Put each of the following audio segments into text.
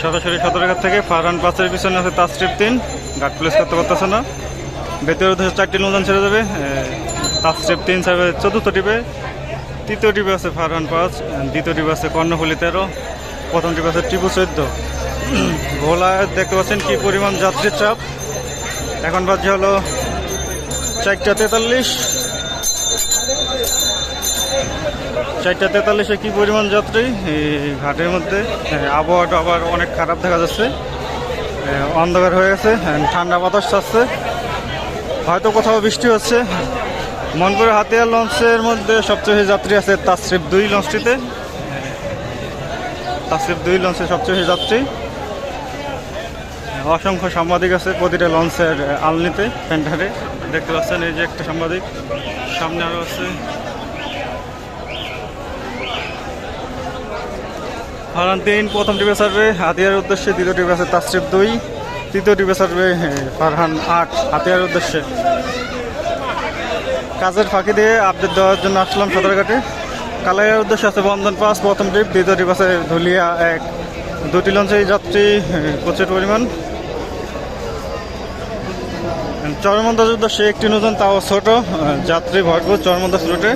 সরাসরি সদরঘাট থেকে ফারহান পাঁচের পিছনে আছে তাস্ট্রিপ তিন। গার্ড প্লেস করতে পারতেছে না। ভেতরে উদ্দেশ্যে চারটি নৌজান ছেড়ে যাবে তাস্ট্রিপ তিন ছাড়বে। চতুর্থ টিপে, তৃতীয় টিপে আছে ফারহান পাঁচ, দ্বিতীয় টিপে আছে কর্ণফুলি তেরো, প্রথম টিপে আছে টিপু চোদ্দ। ভোলায় দেখতে পাচ্ছেন কী পরিমাণ যাত্রীর চাপ। এখন বাজছে হলো চারটা তেতাল্লিশ। চারটা তেতাল্লিশে কি পরিমাণ যাত্রী? ঘাটের মধ্যে। আবহাওয়াটা আবার অনেক খারাপ দেখা যাচ্ছে। অন্ধকার হয়ে গেছে। ঠান্ডা বাতাস ছাড়ছে। হয়তো কোথাও বৃষ্টি হচ্ছে। মনপুরের হাতিয়ার লঞ্চের মধ্যে সবচেয়ে বেশি যাত্রী আছে তাসরিফ দুই লঞ্চটিতে। তাসরিফ দুই লঞ্চে সবচেয়ে বেশি যাত্রী। অসংখ্য সাংবাদিক আছে প্রতিটা লঞ্চের আলনিতে, সেন্টারে। দেখতে পাচ্ছেন এই যে একটা সাংবাদিক। সামনে আরও আছে। ফারহান তিন প্রথম টিপে সারবে হাতিয়ার উদ্দেশ্যে দ্বিতীয় টিপে আছে তাসরিফ দুই তৃতীয় টিপে সারবে এ, ফারহান আট হাতিয়ার উদ্দেশ্যে। কাজের ফাঁকি দিয়ে আপডেট দেওয়ার জন্য আসলাম সদরঘাটে কালাইয়ের উদ্দেশ্যে আছে বন্ধন পাস প্রথম টিপ দ্বিতীয় টিপ আছে ধুলিয়া এক। দুটি লঞ্চে যাত্রী প্রচুর পরিমাণ। চরমন্দাজ উদ্দেশ্যে একটি নতুন তাও ছোট যাত্রী ভরপুর চরমন্দাজ রুটে।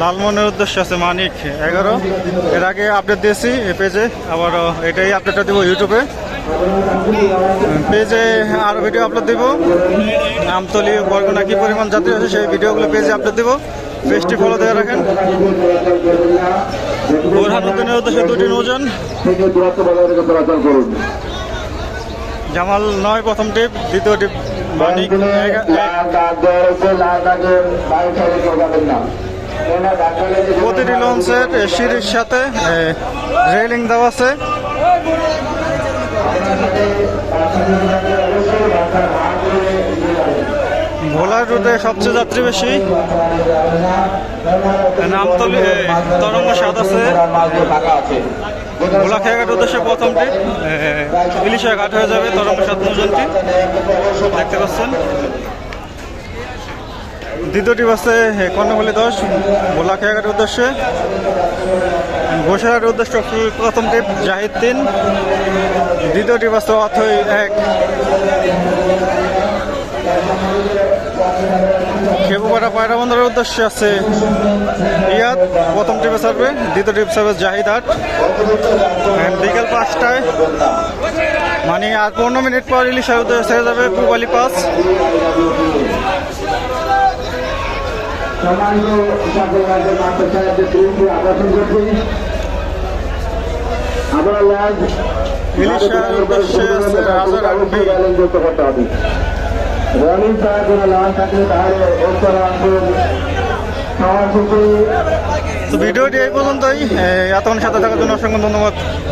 লালমনের উদ্দেশ্যে আছে মানিক এগারো। এর আগে আপডেট দিয়েছি এ। পেজে আবারও এটাই আপডেটটা দিব ইউটিউবে পেজে আরও ভিডিও আপলোড দিব। আমতলি, বরগুনা কি পরিমাণ যাত্রী আছে সেই ভিডিওগুলো পেজে আপলোড দিব। পেজটি ফলো দিয়ে রাখেন। বোরহানুদ্দিনের উদ্দেশ্যে দুটি করুন জামাল নয়, প্রথম টিপ, দ্বিতীয় টিপ, মানিক দেওয়া না। প্রতিটি লঞ্চের সিঁড়ির সাথে রেলিং দেওয়া আছে। ভোলার রুটে সবচেয়ে যাত্রী বেশি। নামতলি তরঙ্গ সাত আছে। ভোলা খেয়াঘাট উদ্দেশ্যে প্রথমটি ইলিশা ঘাট হয়ে যাবে তরঙ্গ সাত নৌজনটি দেখতে পাচ্ছেন? দ্বিতীয়টি বাসে কর্ণফুলি দশ ভোলা খেয়াঘাটের উদ্দেশ্যে। ঘোষাঘাটের উদ্দেশ্যে প্রথম ট্রিপ জাহিদ তিন। দ্বিতীয়টি বাসে অথই এক। খেপুপাড়া পায়রা বন্দরের উদ্দেশ্যে আছে ইয়াদ। প্রথম টিপে সার্ভে দ্বিতীয় ট্রিপ সার্ভে জাহিদ আট। বিকেল পাঁচটায় মানে আর পনেরো মিনিট পর ইলিশার উদ্দেশ্যে যাবে পূবালি পাস সম্মানিত সকল রাজ্যের মাস্টার সাহেবদের দৃষ্টি আকর্ষণ করছি। আমরা লাজ করতে হবে রনিং কোনো থাকলে তাহলে তো ভিডিওটি এই পর্যন্তই। এতক্ষণ সাথে থাকার জন্য অসংখ্য ধন্যবাদ।